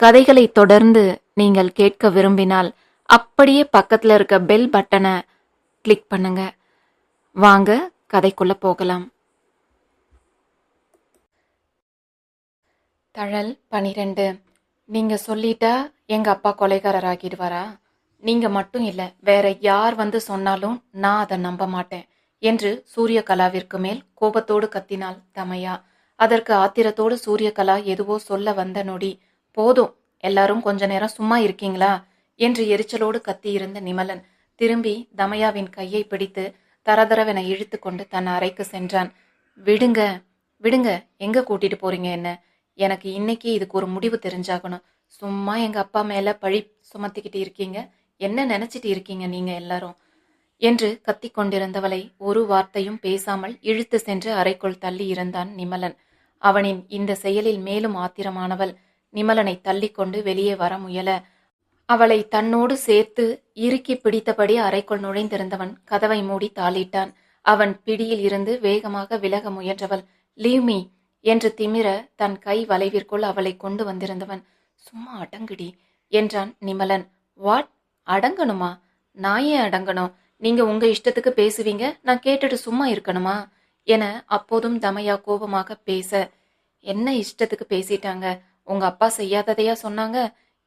கதைகளை தொடர்ந்து நீங்கள் கேட்க விரும்பினால் அப்படியே பக்கத்தில் இருக்க பெல் பட்டனை கிளிக் பண்ணுங்க. வாங்க கதைக்குள்ள போகலாம். தழல் பனிரெண்டு. நீங்க சொல்லிட்டா எங்க அப்பா கொலைகாரர் ஆகிடுவாரா நீங்க மட்டும் இல்ல வேற யார் வந்து சொன்னாலும் நான் அதை நம்ப மாட்டேன் என்று சூரியகலாவிற்கு மேல் கோபத்தோடு கத்தினாள் தமையா. அதற்கு ஆத்திரத்தோடு சூரியகலா எதுவோ சொல்ல வந்த நொடி போதும் எல்லாரும் கொஞ்ச நேரம் சும்மா இருக்கீங்களா? என்று எரிச்சலோடு கத்தியிருந்த நிமலன் திரும்பி தமயாவின் கையை பிடித்து தரதரவென இழுத்து கொண்டு தன் அறைக்கு சென்றான். விடுங்க விடுங்க எங்க கூட்டிட்டு போறீங்க என்ன? எனக்கு இன்னைக்கு இதுக்கு ஒரு முடிவு தெரிஞ்சாகணும். சும்மா எங்க அப்பா மேல பழி சுமத்திக்கிட்டு இருக்கீங்க. என்ன நினைச்சிட்டு இருக்கீங்க நீங்க எல்லாரும்? என்று கத்திக் கொண்டிருந்தவளை ஒரு வார்த்தையும் பேசாமல் இழுத்து சென்று அறைக்குள் தள்ளி இருந்தான் நிமலன். அவனின் இந்த செயலில் மேலும் ஆத்திரமானவள் நிமலனை தள்ளிக்கொண்டு வெளியே வர முயல. அவளை தன்னோடு சேர்த்து இறுக்கி பிடித்தபடி அறைக்குள் நுழைந்திருந்தவன் கதவை மூடி தாளிட்டான். அவன் பிடியில் இருந்து வேகமாக விலக முயன்றவள். லீவ் மீ என்று திமிர தன் கை வளைவிற்குள் அவளை கொண்டு வந்திருந்தவன். சும்மா அடங்குடி! என்றான் நிமலன். வாட்? அடங்கணுமா? நான் ஏன் அடங்கணும்? நீங்க உங்க இஷ்டத்துக்கு பேசுவீங்க. நான் கேட்டுட்டு சும்மா இருக்கணுமா? என அப்போதும் தமையா கோபமாக பேச. என்ன இஷ்டத்துக்கு பேசிட்டாங்க? உங்க அப்பா செய்யாததையா சொன்னாங்க?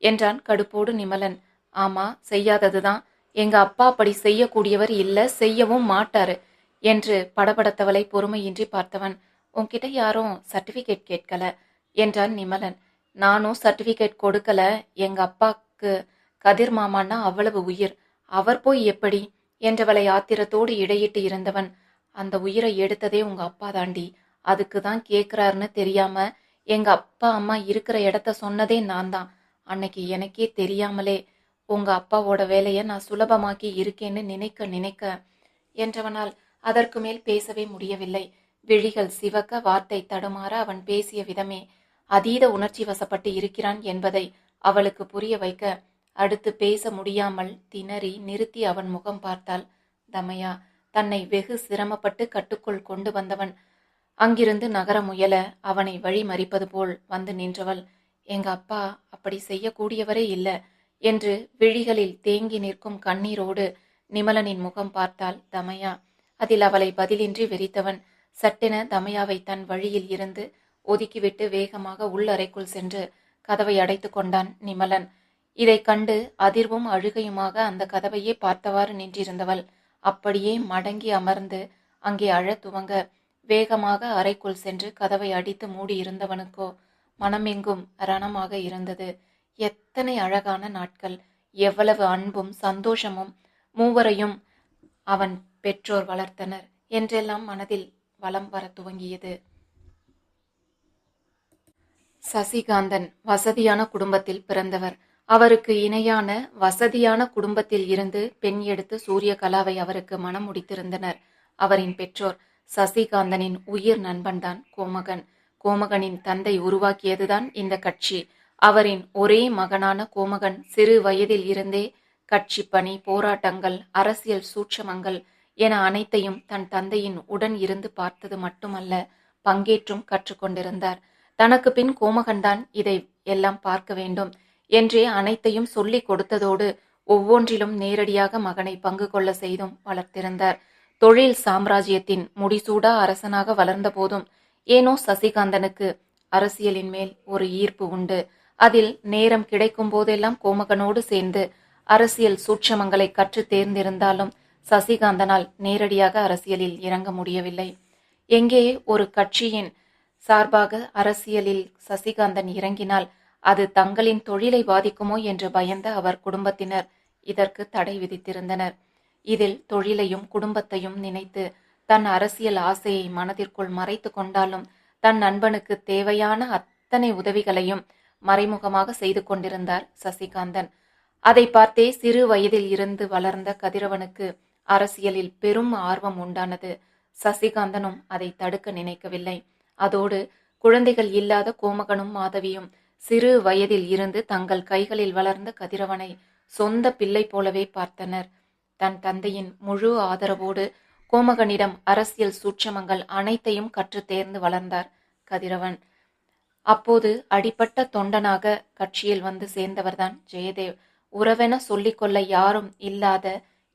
என்றான் கடுப்போடு நிமலன். ஆமா செய்யாததுதான். எங்க அப்பா அப்படி செய்யக்கூடியவர் இல்ல செய்யவும் மாட்டாரு என்று படபடத்தவளை பொறுமையின்றி பார்த்தவன். உன்கிட்ட யாரும் சர்டிபிகேட் கேட்கல என்றான் நிமலன். நானும் சர்டிபிகேட் கொடுக்கல. எங்க அப்பாக்கு கதிர் மாமான்னா அவ்வளவு உயிர். அவர் போய் எப்படி? என்றவளை ஆத்திரத்தோடு இடையிட்டு இருந்தவன். அந்த உயிரை எடுத்ததே உங்க அப்பா தாண்டி. அதுக்கு தான் கேக்குறாருன்னு தெரியாம எங்க அப்பா அம்மா இருக்கிற இடத்த சொன்னதே நான் தான். அன்னைக்கு எனக்கே தெரியாமலே உங்க அப்பாவோட வேலையை நான் சுலபமாக்கி இருக்கேன்னு நினைக்க நினைக்க என்றவனால் அதற்கு மேல் பேசவே முடியவில்லை. விழிகள் சிவக்க வார்த்தை தடுமாற அவன் பேசிய விதமே அதீத உணர்ச்சி வசப்பட்டு இருக்கிறான் என்பதை அவளுக்கு புரிய வைக்க அடுத்து பேச முடியாமல் திணறி நிறுத்தி அவன் முகம் பார்த்தாள். தமையா தன்னை வெகு சிரமப்பட்டு கட்டுக்குள் கொண்டு வந்தவன் அங்கிருந்து நகர முயல அவனை வழி மறிப்பது போல் வந்து நின்றவள் எங்க அப்பா அப்படி செய்யக்கூடியவரே இல்ல என்று விழிகளில் தேங்கி நிற்கும் கண்ணீரோடு நிமலனின் முகம் பார்த்தாள் தமையா. அதில் அவளை பதிலின்றி வெறித்தவன் சட்டென தமையாவை தன் வழியில் இருந்து ஒதுக்கிவிட்டு வேகமாக உள்ளறைக்குள் சென்று கதவை அடைத்து கொண்டான் நிமலன். இதை கண்டு அதிர்வும் அழுகையுமாக அந்த கதவையே பார்த்தவாறு நின்றிருந்தவள். அப்படியே மடங்கி அமர்ந்து அங்கே அழத் துவங்க வேகமாக அறைக்குள் சென்று கதவை அடித்து மூடியிருந்தவனுக்கோ மனமெங்கும் ரணமாக இருந்தது. எத்தனை அழகான நாட்கள். எவ்வளவு அன்பும் சந்தோஷமும் மூவரையும் அவன் பெற்றோர் வளர்த்தனர். என்றெல்லாம் மனதில் வலம் வர துவங்கியது. சசிகாந்தன் வசதியான குடும்பத்தில் பிறந்தவர். அவருக்கு இணையான வசதியான குடும்பத்தில் இருந்து பெண் எடுத்து சூரியகலாவை அவருக்கு மனம் முடித்திருந்தனர். அவரின் பெற்றோர் சசிகாந்தனின் உயிர் நண்பன்தான் கோமகன். கோமகனின் தந்தை உருவாக்கியதுதான் இந்த கட்சி. அவரின் ஒரே மகனான கோமகன் சிறு வயதில் இருந்தே கட்சி பணி போராட்டங்கள் அரசியல் சூட்சமங்கள் என அனைத்தையும் தன் தந்தையின் உடன் இருந்து பார்த்தது மட்டுமல்ல பங்கேற்றும் கற்றுக்கொண்டிருந்தார் தனக்கு பின் கோமகன்தான் இதை எல்லாம் பார்க்க வேண்டும் என்றே அனைத்தையும் சொல்லிக் கொடுத்ததோடு ஒவ்வொன்றிலும் நேரடியாக மகனை பங்கு கொள்ள செய்தும் வளர்த்திருந்தார். தொழில் சாம்ராஜ்யத்தின் முடிசூடா அரசனாக வளர்ந்தபோதும் ஏனோ சசிகாந்தனுக்கு அரசியலின் மேல் ஒரு ஈர்ப்பு உண்டு. அதில் நேரம் கிடைக்கும் போதெல்லாம் கோமகனோடு சேர்ந்து அரசியல் சூட்சமங்களை கற்று தேர்ந்திருந்தாலும் சசிகாந்தனால் நேரடியாக அரசியலில் இறங்க முடியவில்லை. எங்கே ஒரு கட்சியின் சார்பாக அரசியலில் சசிகாந்தன் இறங்கினால் அது தங்களின் தொழிலை பாதிக்குமோ என்று பயந்த அவர் குடும்பத்தினர் இதற்கு தடை விதித்திருந்தனர். இதில் தொழிலையும் குடும்பத்தையும் நினைத்து தன் அரசியல் ஆசையை மனதிற்குள் மறைத்து கொண்டாலும் தன் நண்பனுக்கு தேவையான அத்தனை உதவிகளையும் மறைமுகமாக செய்து கொண்டிருந்தார் சசிகாந்தன். அதை பார்த்தே சிறு வயதில் இருந்து வளர்ந்த கதிரவனுக்கு அரசியலில் பெரும் ஆர்வம் உண்டானது. சசிகாந்தனும் அதை தடுக்க நினைக்கவில்லை. அதோடு குழந்தைகள் இல்லாத கோமகனும் மாதவியும் சிறு வயதில் இருந்து தங்கள் கைகளில் வளர்ந்த கதிரவனை சொந்த பிள்ளை போலவே பார்த்தனர். தன் தந்தையின் முழு ஆதரவோடு கோமகனிடம் அரசியல் சூட்சமங்கள் அனைத்தையும் கற்று தேர்ந்து வளர்ந்தார் கதிரவன். அப்போது அடிப்பட்ட தொண்டனாக கட்சியில் வந்து சேர்ந்தவர்தான் ஜெயதேவ். உறவென சொல்லிக்கொள்ள யாரும் இல்லாத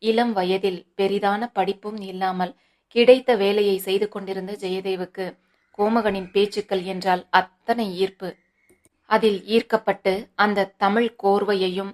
இளம் வயதில் பெரிதான படிப்பும் இல்லாமல் கிடைத்த வேலையை செய்து கொண்டிருந்த ஜெயதேவுக்கு கோமகனின் பேச்சுக்கள் என்றால் அத்தனை ஈர்ப்பு. அதில் ஈர்க்கப்பட்டு அந்த தமிழ் கோர்வையையும்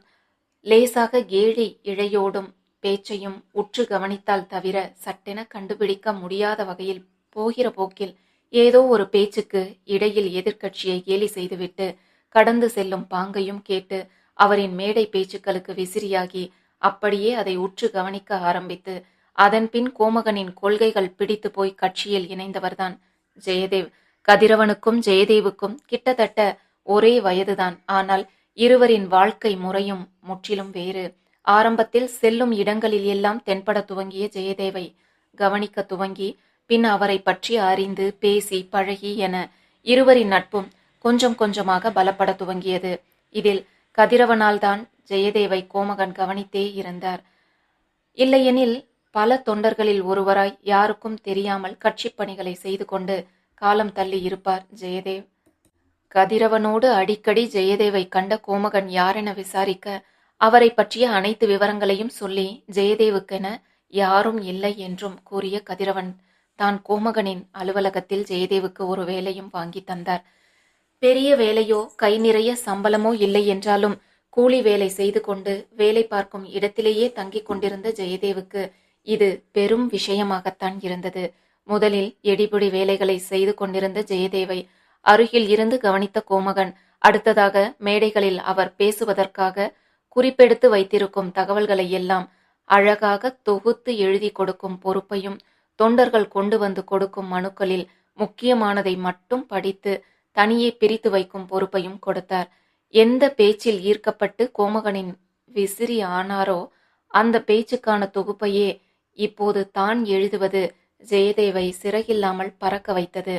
லேசாக கேலி இழையோடும் பேச்சையும் உற்று கவனித்தால் தவிர சட்டென கண்டுபிடிக்க முடியாத வகையில் போகிற போக்கில் ஏதோ ஒரு பேச்சுக்கு இடையில் எதிர்க்கட்சியை கேலி செய்துவிட்டு கடந்து செல்லும் பாங்கையும் கேட்டு அவரின் மேடை பேச்சுக்களுக்கு விசிறியாகி அப்படியே அதை உற்று கவனிக்க ஆரம்பித்து அதன்பின் கோமகனின் கொள்கைகள் பிடித்து போய் கட்சியில் இணைந்தவர்தான். ஜெயதேவ். கதிரவனுக்கும் ஜெயதேவுக்கும் கிட்டத்தட்ட ஒரே வயதுதான். ஆனால் இருவரின் வாழ்க்கை முறையும் முற்றிலும் வேறு. ஆரம்பத்தில் செல்லும் இடங்களில் எல்லாம் தென்பட துவங்கிய ஜெயதேவை கவனிக்க துவங்கி பின் அவரை பற்றி அறிந்து பேசி பழகி என இருவரின் நட்பும் கொஞ்சம் கொஞ்சமாக பலப்பட துவங்கியது. இதில் கதிரவனால்தான் ஜெயதேவை கோமகன் கவனித்தே இருந்தார். இல்லையெனில் பல தொண்டர்களில் ஒருவராய் யாருக்கும் தெரியாமல் கட்சிப் பணிகளை செய்து கொண்டு காலம் தள்ளி இருப்பார் ஜெயதேவ். கதிரவனோடு அடிக்கடி ஜெயதேவை கண்ட கோமகன் யாரென விசாரிக்க அவரை பற்றிய அனைத்து விவரங்களையும் சொல்லி ஜெயதேவுக்கென யாரும் இல்லை என்றும் கூறிய கதிரவன் தான் கோமகனின் அலுவலகத்தில் ஜெயதேவுக்கு ஒரு வேலையும் வாங்கி தந்தார். பெரிய வேலையோ கை நிறைய சம்பளமோ இல்லை என்றாலும் கூலி வேலை செய்து கொண்டு வேலை பார்க்கும் இடத்திலேயே தங்கிக் கொண்டிருந்த ஜெயதேவுக்கு இது பெரும் விஷயமாகத்தான் இருந்தது. முதலில் எடிபிடி வேலைகளை செய்து கொண்டிருந்த ஜெயதேவை அருகில் இருந்து கவனித்த கோமகன் அடுத்ததாக மேடைகளில் அவர் பேசுவதற்காக குறிப்பெடுத்து வைத்திருக்கும் தகவல்களை எல்லாம் அழகாக தொகுத்து எழுதி கொடுக்கும் பொறுப்பையும் தொண்டர்கள் கொண்டு வந்து கொடுக்கும் மனுக்களில் முக்கியமானதை மட்டும் படித்து தனியே பிரித்து வைக்கும் பொறுப்பையும் கொடுத்தார். எந்த பேச்சில் ஈர்க்கப்பட்டு கோமகனின் விசிறி ஆனாரோ அந்த பேச்சுக்கான தொகுப்பையே இப்போது தான் எழுதுவது ஜெயதேவை சிறகில்லாமல் பறக்க வைத்தது.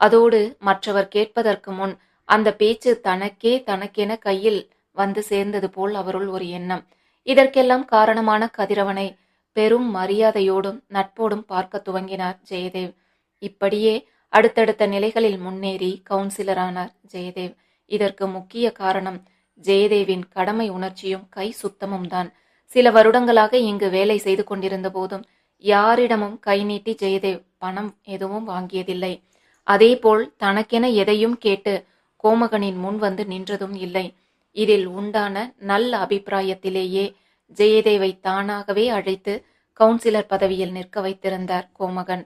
அதோடு மற்றவர் கேட்பதற்கு முன் அந்த பேச்சு தனக்கே தனக்கென கையில் வந்து சேர்ந்தது போல் அவருள் ஒரு எண்ணம். இதற்கெல்லாம் காரணமான கதிரவனை பெரும் மரியாதையோடும் நட்போடும் பார்க்க துவங்கினார் ஜெயதேவ். இப்படியே அடுத்தடுத்த நிலைகளில் முன்னேறி கவுன்சிலரானார் ஜெயதேவ். இதற்கு முக்கிய காரணம் ஜெயதேவின் கடமை உணர்ச்சியும் கை சுத்தமும் தான். சில வருடங்களாக இங்கு வேலை செய்து கொண்டிருந்த போதும் யாரிடமும் கை நீட்டி ஜெயதேவ் பணம் எதுவும் வாங்கியதில்லை. அதேபோல் தனக்கென எதையும் கேட்டு கோமகனின் முன் வந்து நின்றதும் இல்லை. இதில் உண்டான நல்ல அபிப்பிராயத்திலேயே ஜெயதேவை தானாகவே அழைத்து கவுன்சிலர் பதவியில் நிற்க வைத்திருந்தார் கோமகன்.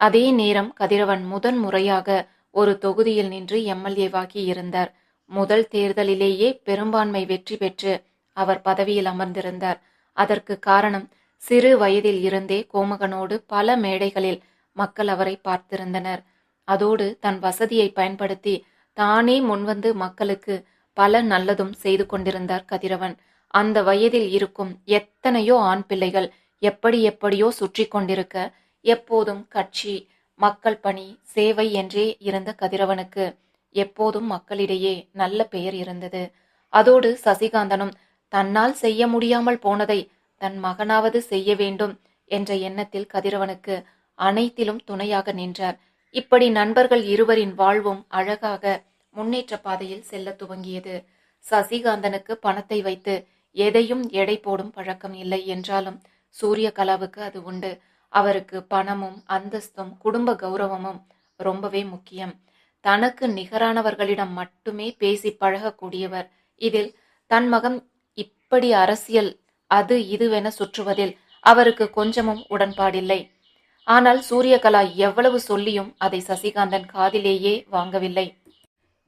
அதே நேரம் கதிரவன் முதன் முறையாக ஒரு தொகுதியில் நின்று எம்எல்ஏவாகி இருந்தார். முதல் தேர்தலிலேயே பெரும்பான்மை வெற்றி பெற்று அவர் பதவியில் அமர்ந்திருந்தார். அதற்கு காரணம் சிறு வயதில் இருந்தே கோமகனோடு பல மேடைகளில் மக்கள் அவரை பார்த்திருந்தனர். அதோடு தன் வசதியை பயன்படுத்தி தானே முன்வந்து மக்களுக்கு பல நல்லதும் செய்து கொண்டிருந்தார் கதிரவன். அந்த வயதில் இருக்கும் எத்தனையோ ஆண் பிள்ளைகள் எப்படி எப்படியோ சுற்றி கொண்டிருக்க எப்போதும் கட்சி மக்கள் பணி சேவை என்றே இருந்த கதிரவனுக்கு எப்போதும் மக்களிடையே நல்ல பெயர் இருந்தது. அதோடு சசிகாந்தனும் தன்னால் செய்ய முடியாமல் போனதை தன் மகனாவது செய்ய வேண்டும் என்ற எண்ணத்தில் கதிரவனுக்கு அனைத்திலும் துணையாக நின்றார். இப்படி நண்பர்கள் இருவரின் வாழ்வும் அழகாக முன்னேற்ற பாதையில் செல்ல துவங்கியது. சசிகாந்தனுக்கு பணத்தை வைத்து எதையும் எடை போடும் பழக்கம் இல்லை என்றாலும் சூரியகலாவுக்கு அது உண்டு. அவருக்கு பணமும் அந்தஸ்தும் குடும்ப கௌரவமும் ரொம்பவே முக்கியம். தனக்கு நிகரானவர்களிடம் மட்டுமே பேசி பழகக்கூடியவர். இதில் தன் மகன் இப்படி அரசியல் அது இதுவென சுற்றுவதில் அவருக்கு கொஞ்சமும் உடன்பாடில்லை. ஆனால் சூரியகலா எவ்வளவு சொல்லியும் அதை சசிகாந்தன் காதிலேயே வாங்கவில்லை.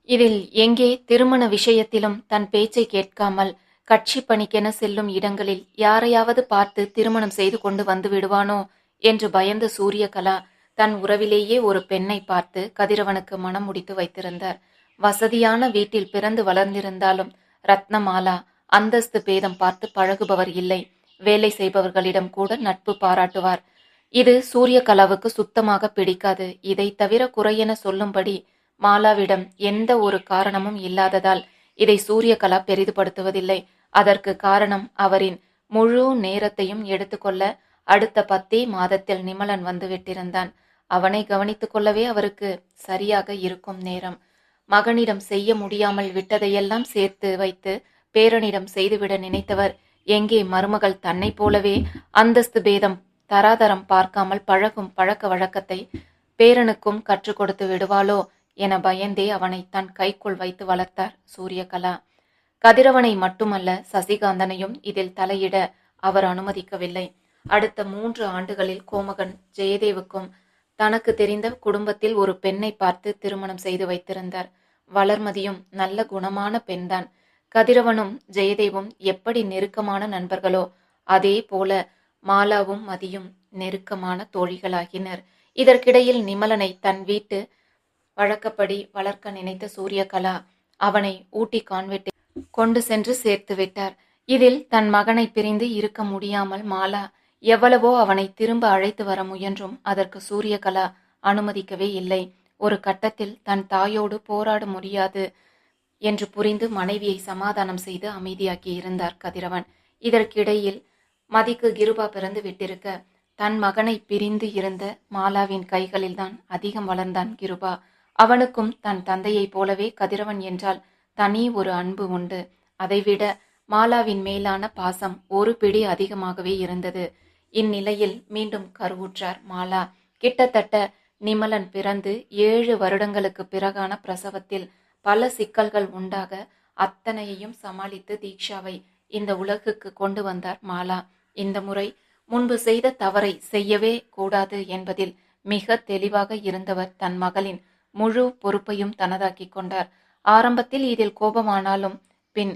இதில் எங்கே திருமண விஷயத்திலும் தன் பேச்சை கேட்காமல் கட்சி பணிக்கென செல்லும் இடங்களில் யாரையாவது பார்த்து திருமணம் செய்து கொண்டு வந்து விடுவானோ என்று பயந்த சூரியகலா தன் உறவிலேயே ஒரு பெண்ணை பார்த்து கதிரவனுக்கு மனம் முடித்து வைத்திருந்தார். வசதியான வீட்டில் பிறந்து வளர்ந்திருந்தாலும் ரத்னமாலா அந்தஸ்து பேதம் பார்த்து பழகுபவர் இல்லை. வேலை செய்பவர்களிடம் கூட நட்பு பாராட்டுவார். இது சூரியகலாவுக்கு சுத்தமாக பிடிக்காது. இதை தவிர குறையென சொல்லும்படி மாலாவிடம் எந்த ஒரு காரணமும் இல்லாததால் இதை சூரியகலா பெரிதுபடுத்துவதில்லை. அதற்கு காரணம் அவரின் முழு நேரத்தையும் எடுத்துக்கொள்ள அடுத்த பத்தே மாதத்தில் நிமலன் வந்து விட்டிருந்தான் அவனை கவனித்துக் கொள்ளவே அவருக்கு சரியாக இருக்கும் நேரம். மகனிடம் செய்ய முடியாமல் விட்டதையெல்லாம் சேர்த்து வைத்து பேரனிடம் செய்துவிட நினைத்தவர் எங்கே மருமகள் தன்னை போலவே அந்தஸ்து பேதம் தராதரம் பார்க்காமல் பழகும் பழக்க வழக்கத்தை பேரனுக்கும் கற்றுக் கொடுத்து விடுவாளோ என பயந்தே அவனை தன் கைக்குள் வைத்து வளர்த்தார் சூரியகலா. கதிரவனை மட்டுமல்ல சசிகாந்தனையும் இதில் தலையிட அவர் அனுமதிக்கவில்லை. அடுத்த மூன்று ஆண்டுகளில் கோமகன் ஜெயதேவுக்கும் தனக்கு தெரிந்த குடும்பத்தில் ஒரு பெண்ணை பார்த்து திருமணம் செய்து வைத்திருந்தார். வளர்மதியும் நல்ல குணமான பெண்தான். கதிரவனும் ஜெயதேவும் எப்படி நெருக்கமான நண்பர்களோ அதே போல மாலாவும் மதியும் நெருக்கமான தோழிகளாகினர். இதற்கிடையில் நிமலனை தன் வீட்டு வழக்கப்படி வளர்க்க நினைத்த சூரியகலா அவனை ஊட்டி கான்வெட்டில் கொண்டு சென்று சேர்த்து விட்டார். இதில் தன் மகனை பிரிந்து இருக்க முடியாமல் மாலா எவ்வளவோ அவனை திரும்ப அழைத்து வர முயன்றும் அதற்கு சூரியகலா அனுமதிக்கவே இல்லை. ஒரு கட்டத்தில் தன் தாயோடு போராட முடியாது என்று புரிந்து மனைவியை சமாதானம் செய்து அமைதியாக்கி இருந்தார் கதிரவன். இதற்கிடையில் மதிக்கு கிருபா பிறந்து விட்டிருக்க தன் மகனை பிரிந்து இருந்த மாலாவின் கைகளில்தான் அதிகம் வளர்ந்தான் கிருபா. அவனுக்கும் தன் தந்தையைப் போலவே கதிரவன் என்றால் தனி ஒரு அன்பு உண்டு. அதைவிட மாலாவின் மேலான பாசம் ஒரு பிடி அதிகமாகவே இருந்தது. இந்நிலையில் மீண்டும் கருவுற்றார் மாலா. கிட்டத்தட்ட நிமலன் பிறந்து ஏழு வருடங்களுக்கு பிறகான பிரசவத்தில் பல சிக்கல்கள் உண்டாக அத்தனையையும் சமாளித்து தீக்ஷாவை இந்த உலகுக்கு கொண்டு வந்தார் மாலா. இந்த முறை முன்பு செய்த தவறை செய்யவே கூடாது என்பதில் மிக தெளிவாக இருந்தவர் தன் மகளின் முழு பொறுப்பையும் தனதாக்கிக் கொண்டார். ஆரம்பத்தில் இதில் கோபமானாலும் பின்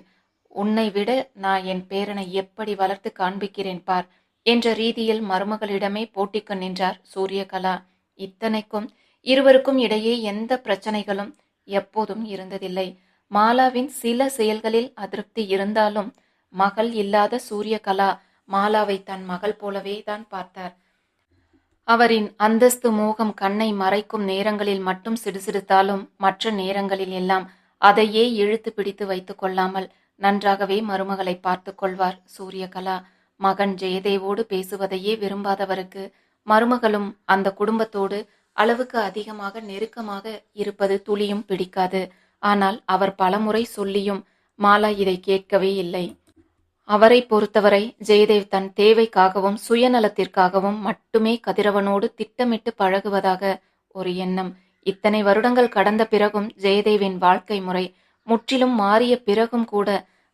உன்னை விட நான் என் பேரனை எப்படி வளர்த்து காண்பிக்கிறேன் பார் என்ற ரீதியில் மருமகளிடமே போட்டிக்கு நின்றார் சூரியகலா. இத்தனைக்கும் இருவருக்கும் இடையே எந்த பிரச்சனைகளும் எப்போதும் இருந்ததில்லை. மாலாவின் சில செயல்களில் அதிருப்தி இருந்தாலும் மகள் இல்லாத சூரியகலா மாலாவை தன் மகள் போலவே தான் பார்த்தார். அவரின் அந்தஸ்து மோகம் கண்ணை மறைக்கும் நேரங்களில் மட்டும் சிடுசிடுத்தாலும் மற்ற நேரங்களில் எல்லாம் அதையே இழுத்து பிடித்து வைத்துக் கொள்ளாமல் நன்றாகவே மருமகளை பார்த்து கொள்வார் சூரியகலா. மகன் ஜெயதேவோடு பேசுவதையே விரும்பாதவருக்கு மருமகளும் அந்த குடும்பத்தோடு அளவுக்கு அதிகமாக நெருக்கமாக இருப்பது துளியும் பிடிக்காது. ஆனால் அவர் பலமுறை சொல்லியும் மாலா இதை கேட்கவே இல்லை. அவரை பொறுத்தவரை ஜெயதேவ் தன் தேவைக்காகவும் சுயநலத்திற்காகவும் மட்டுமே கதிரவனோடு திட்டமிட்டு பழகுவதாக ஒரு எண்ணம். இத்தனை வருடங்கள் கடந்த பிறகும் ஜெயதேவின் வாழ்க்கை முறை முற்றிலும் மாறிய பிறகும் கூட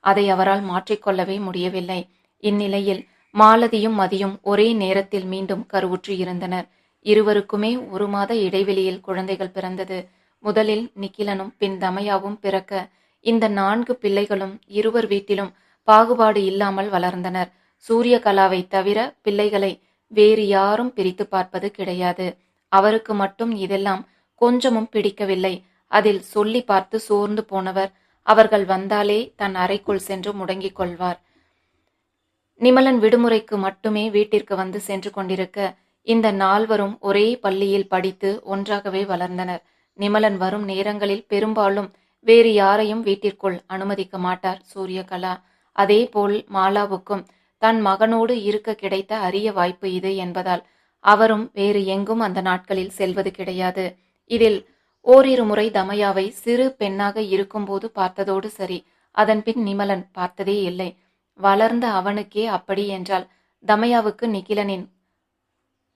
அதை அவரால் மாற்றிக்கொள்ளவே முடியவில்லை. இந்நிலையில் மாலதியும் மதியும் ஒரே நேரத்தில் மீண்டும் கருவுற்று இருந்தனர். இருவருக்குமே ஒரு மாத இடைவெளியில் குழந்தைகள் பிறந்தது. முதலில் நிக்கிலனும் பின் தமையாவும் பிறக்க இந்த நான்கு பிள்ளைகளும் இருவர் வீட்டிலும் பாகுபாடு இல்லாமல் வளர்ந்தனர். சூரியகலாவை தவிர பிள்ளைகளை வேறு யாரும் பிரித்து பார்ப்பது கிடையாது. அவருக்கு மட்டும் இதெல்லாம் கொஞ்சமும் பிடிக்கவில்லை. அதில் சொல்லி பார்த்து சோர்ந்து போனவர் அவர்கள் வந்தாலே தன் அறைக்குள் சென்று முடங்கிக் கொள்வார். நிமலன் விடுமுறைக்கு மட்டுமே வீட்டிற்கு வந்து சென்று கொண்டிருக்க இந்த நால்வரும் ஒரே பள்ளியில் படித்து ஒன்றாகவே வளர்ந்தனர். நிமலன் வரும் நேரங்களில் பெரும்பாலும் வேறு யாரையும் வீட்டிற்குள் அனுமதிக்க மாட்டார் சூரியகலா அதேபோல் மாலாவுக்கும் தன் மகனோடு இருக்க கிடைத்த அரிய வாய்ப்பு இது என்பதால் அவரும் வேறு எங்கும் அந்த நாட்களில் செல்வது கிடையாது. இதில் ஓரிரு முறை தமயாவை சிறு பெண்ணாக இருக்கும்போது பார்த்ததோடு சரி அதன்பின் நிமலன் பார்த்ததே இல்லை. வளர்ந்த அவனுக்கே அப்படி என்றால் தமயாவுக்கு நிகிலனின்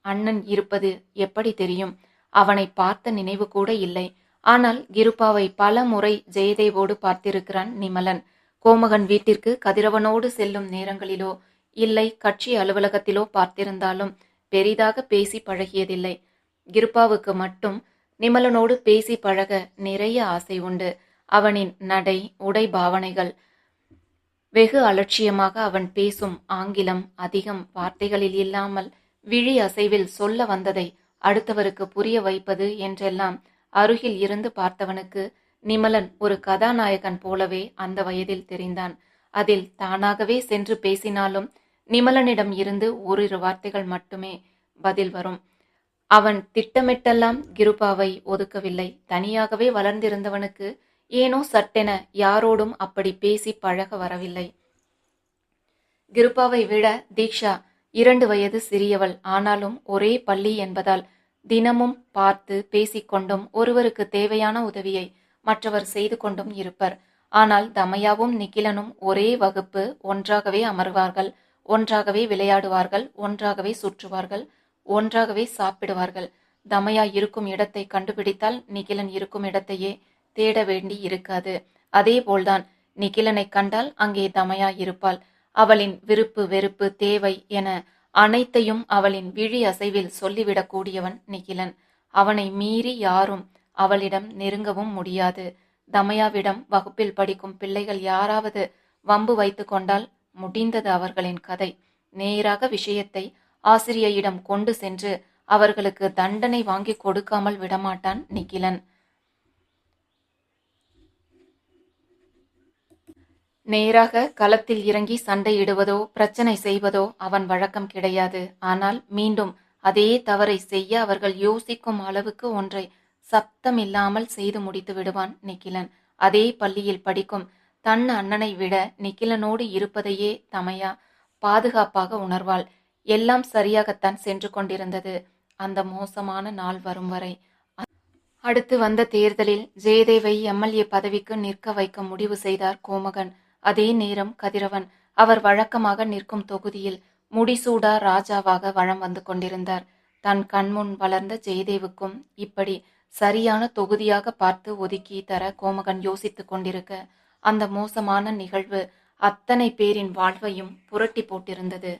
அண்ணன் இருப்பது எப்படி தெரியும்? அவனை பார்த்த நினைவு கூட இல்லை. ஆனால் கிருப்பாவை பல முறை ஜெயதேவோடு பார்த்திருக்கிறான் நிமலன். கோமகன் வீட்டிற்கு கதிரவனோடு செல்லும் நேரங்களிலோ இல்லை கட்சி அலுவலகத்திலோ பார்த்திருந்தாலும் பெரிதாக பேசி பழகியதில்லை. கிருப்பாவுக்கு மட்டும் நிமலனோடு பேசி பழக நிறைய ஆசை உண்டு. அவனின் நடை உடை பாவனைகள் வெகு அலட்சியமாக அவன் பேசும் ஆங்கிலம் அதிகம் வார்த்தைகளில் இல்லாமல் விழி அசைவில் சொல்ல வந்ததை அடுத்தவருக்கு புரிய வைப்பது என்றெல்லாம் அருகில் இருந்து பார்த்தவனுக்கு நிமலன் ஒரு கதாநாயகன் போலவே அந்த வயதில் தெரிந்தான். அதில் தானாகவே சென்று பேசினாலும் நிமலனிடம் இருந்து ஓரிரு வார்த்தைகள் மட்டுமே பதில் வரும். அவன் திட்டமிட்டெல்லாம் கிருபாவை ஒதுக்கவில்லை. தனியாகவே வளர்ந்திருந்தவனுக்கு ஏனோ சட்டென யாரோடும் அப்படி பேசி பழக வரவில்லை. கிருபாவை விட தீக்ஷா இரண்டு வயது சிறியவள். ஆனாலும் ஒரே பள்ளி என்பதால் தினமும் பார்த்து பேசிக்கொண்டும் ஒருவருக்கு தேவையான உதவியை மற்றவர் செய்து கொண்டும் இருப்பர். ஆனால் தமயாவும் நிகிலனும் ஒரே வகுப்பு ஒன்றாகவே அமர்வார்கள். ஒன்றாகவே விளையாடுவார்கள். ஒன்றாகவே சுற்றுவார்கள். ஒன்றாகவே சாப்பிடுவார்கள். தமயா இருக்கும் இடத்தை கண்டுபிடித்தால் நிகிலன் இருக்கும் இடத்தையே தேட வேண்டி இருக்காது. அதே போல்தான் நிகிலனை கண்டால் அங்கே தமயா இருப்பாள். அவளின் விருப்பு வெறுப்பு தேவை என அனைத்தையும் அவளின் விழி அசைவில் சொல்லிவிடக்கூடியவன் நிகிலன். அவனை மீறி யாரும் அவளிடம் நெருங்கவும் முடியாது. தமயாவிடம் வகுப்பில் படிக்கும் பிள்ளைகள் யாராவது வம்பு வைத்து கொண்டால் முடிந்தது அவர்களின் கதை. நேராக விஷயத்தை ஆசிரியையிடம் கொண்டு சென்று அவர்களுக்கு தண்டனை வாங்கி கொடுக்காமல் விடமாட்டான் நிகிலன். நேராக களத்தில் இறங்கி சண்டையிடுவதோ பிரச்சனை செய்வதோ அவன் வழக்கம் கிடையாது. ஆனால் மீண்டும் அதே தவறை செய்ய அவர்கள் யோசிக்கும் அளவுக்கு ஒன்றை சப்தம் இல்லாமல் செய்து முடித்து விடுவான் நிக்கிலன். அதே பள்ளியில் படிக்கும் தன் அண்ணனை விட நிக்கிலனோடு இருப்பதையே தமையா பாதுகாப்பாக உணர்வாள். எல்லாம் சரியாகத்தான் சென்று கொண்டிருந்தது. அந்த மோசமான நாள் வரும் வரை. அடுத்து வந்த தேர்தலில் ஜெயதேவை எம்எல்ஏ பதவிக்கு நிற்க வைக்க முடிவு செய்தார் கோமகன். அதே நேரம் கதிரவன். அவர் வழக்கமாக நிற்கும் தொகுதியில் முடிசூடா ராஜாவாக வளம் வந்து கொண்டிருந்தார். தன் கண்முன் வளர்ந்த ஜெயதேவுக்கும் இப்படி சரியான தொகுதியாக பார்த்து ஒதுக்கி தர கோமகன் யோசித்துக் கொண்டிருக்க அந்த மோசமான நிகழ்வு அத்தனை பேரின் வாழ்வையும் புரட்டி போட்டிருந்தது.